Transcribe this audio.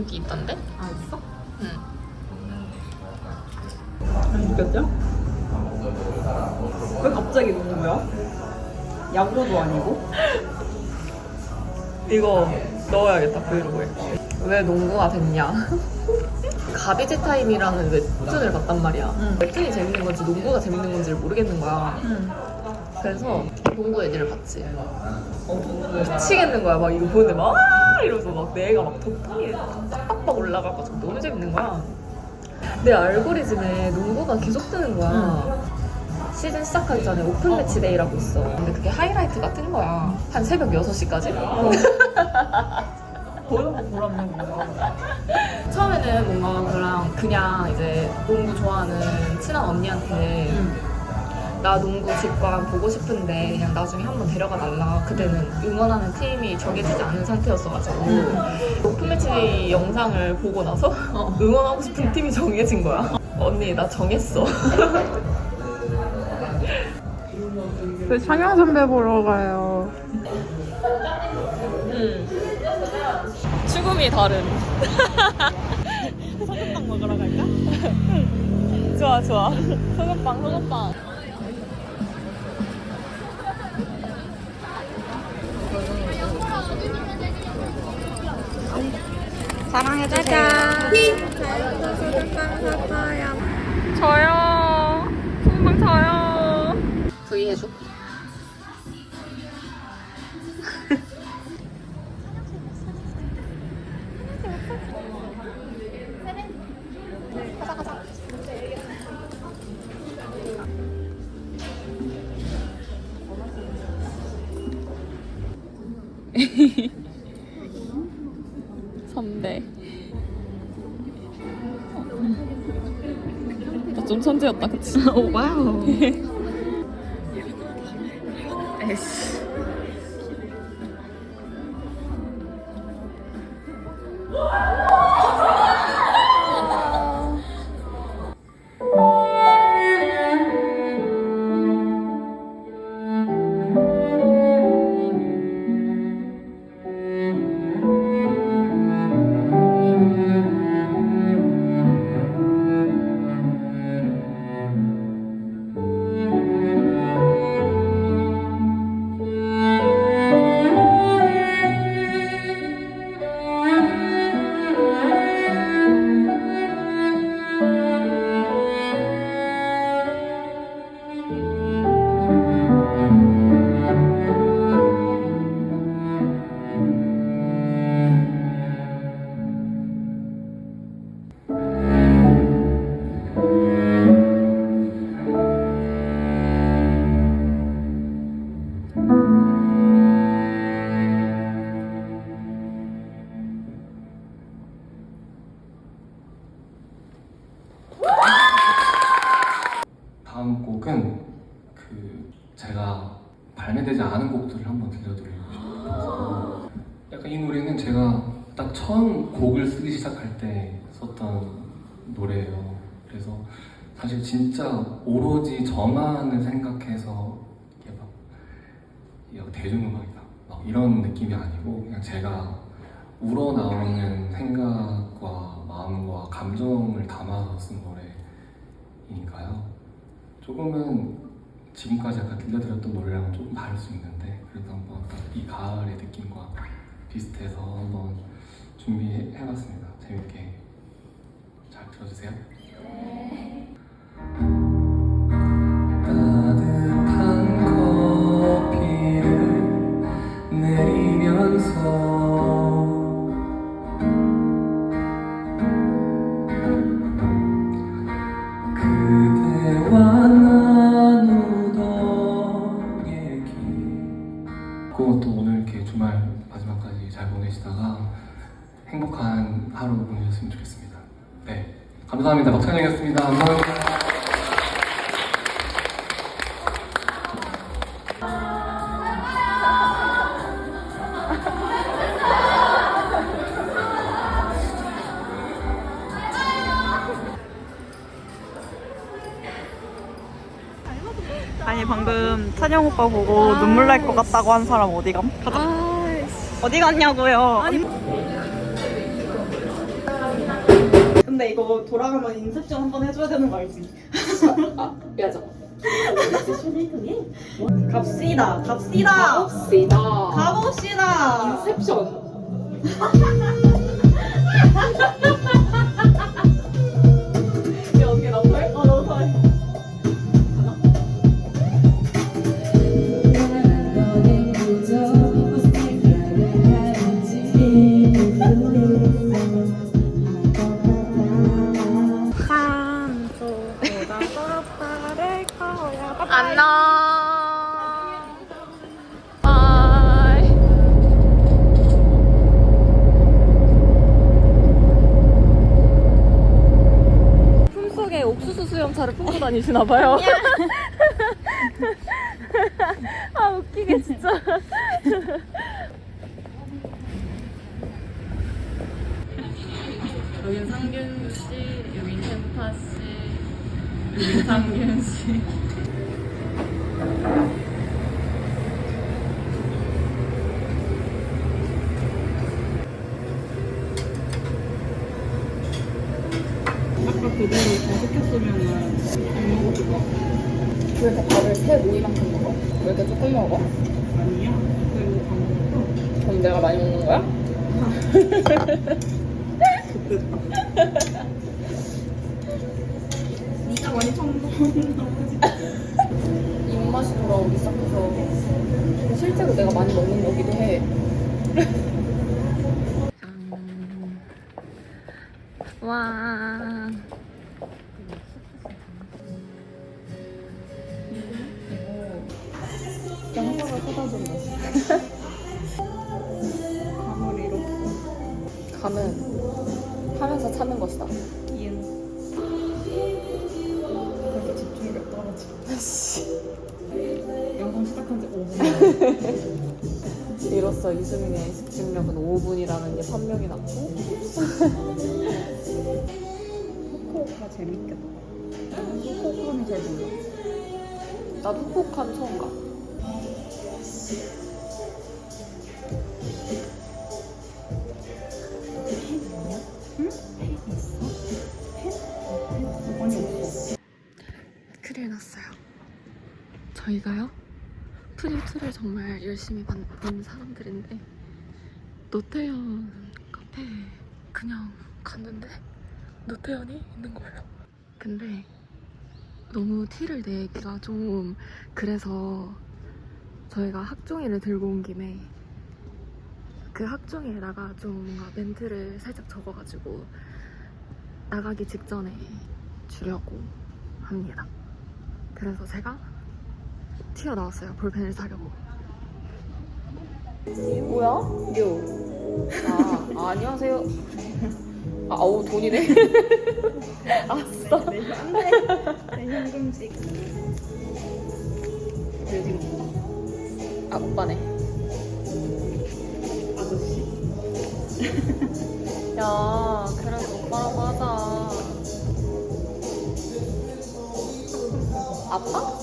여기 있던데? 아 있어? 응. 안 느꼈죠? 왜 갑자기 농구야? 야구도 아니고? 이거 넣어야겠다 브이로그에. 왜 농구가 됐냐? 가비지 타임이라는 웹툰을 봤단 말이야. 응. 웹툰이 재밌는 건지 농구가 재밌는 건지를 모르겠는 거야. 응. 그래서 농구 얘기를 봤지. 어, 왜? 미치겠는 거야. 막 이거 보는데 막 아! 이러면서 막 내가 막 도파민이 빡빡빡 올라가가지고 너무 재밌는 거야. 내 알고리즘에 농구가 계속 뜨는 거야. 시즌 시작하기 전에 오픈 매치 데이라고 있어. 근데 그게 하이라이트가 뜬 거야. 한 새벽 6시까지? 보는 거 보라는 거야. 처음에는 뭔가 그냥, 그냥 이제 농구 좋아하는 친한 언니한테 나 농구 직관 보고 싶은데 그냥 나중에 한번 데려가 달라. 그때는 응원하는 팀이 정해지지 않은 상태였어가지고 오픈 매치 영상을 보고 나서 어. 응원하고 싶은 팀이 정해진 거야. 언니 나 정했어. 왜 창현 선배 보러 가요? 죽음이 다른. 소금빵 먹으러 갈까? 좋아 좋아. 소금빵 소금빵. 저요. 소금빵 저요. V 해줘. 선배. 좀 천재였다, 그치? 오, 와우. 에이씨. 발매되지 않은 곡들을 한번 들려드리고 싶어서 약간 이 노래는 제가 딱 처음 곡을 쓰기 시작할 때 썼던 노래예요. 그래서 사실 진짜 오로지 저만을 생각해서 이게 막 대중음악이다 막 이런 느낌이 아니고 그냥 제가 우러나오는 생각과 마음과 감정을 담아서 쓴 노래이니까요. 조금은 지금까지 아까 들려드렸던 노래랑은 조금 다를 수 있는데 그래도 한번 딱이 가을의 느낌과 비슷해서 한번 박찬영이었습니다 감사합니다 아니 방금 찬영 오빠 보고 눈물 날 것 같다고 한 사람 어디 감? 가자. 어디 갔냐고요? 아니 근데 이거 돌아가면 인셉션 한번 해줘야 되는 거 알지? 맞아. 갑시다 갑시다 가봅시다. 가봅시다 인셉션. 다니시나 봐요. 아 웃기게 진짜. 여긴 상균 씨, 여긴 켄타 씨, 여긴 상균 씨. 그대로 더 시켰으면은 안 먹어도 돼왜 이렇게 밥을 세 모이만큼 먹어? 왜 이렇게 조금 먹어? 아니야 그리고 다 먹어 그럼 내가 많이 먹는 거야? 네가 많이 청소한다 입맛이 돌아오기 시작해서 실제로 내가 많이 먹는 거기도 해. 와. 쏟아졌네 감을 잃었어 감은 하면서 찾는 것이다. 이응. 그래서 집중력 떨어지 영상 시작한 지 5분. 이로써 이수민의 집중력은 5분이라는 게 판명이 났고. 후쿠오카 재밌겠다. 후쿠오카는 잘 몰라 나도 후쿠오카는 처음 가. 저희가요 프리투를 정말 열심히 받는 사람들인데 노태현 카페 그냥 갔는데 노태현이 있는 거예요. 근데 너무 티를 내기가 좀 그래서 저희가 학종이를 들고 온 김에 그 학종이에다가 좀 뭔가 멘트를 살짝 적어가지고 나가기 직전에 주려고 합니다. 그래서 제가 튀어나왔어요. 볼펜을 사려고. 뭐야? 요. 아, 아 안녕하세요. 아, 어우 돈이네. 아싸. 내 현대 내 지금 아 오빠네. 아저씨 야, 그래도 오빠라고 하자. 아빠?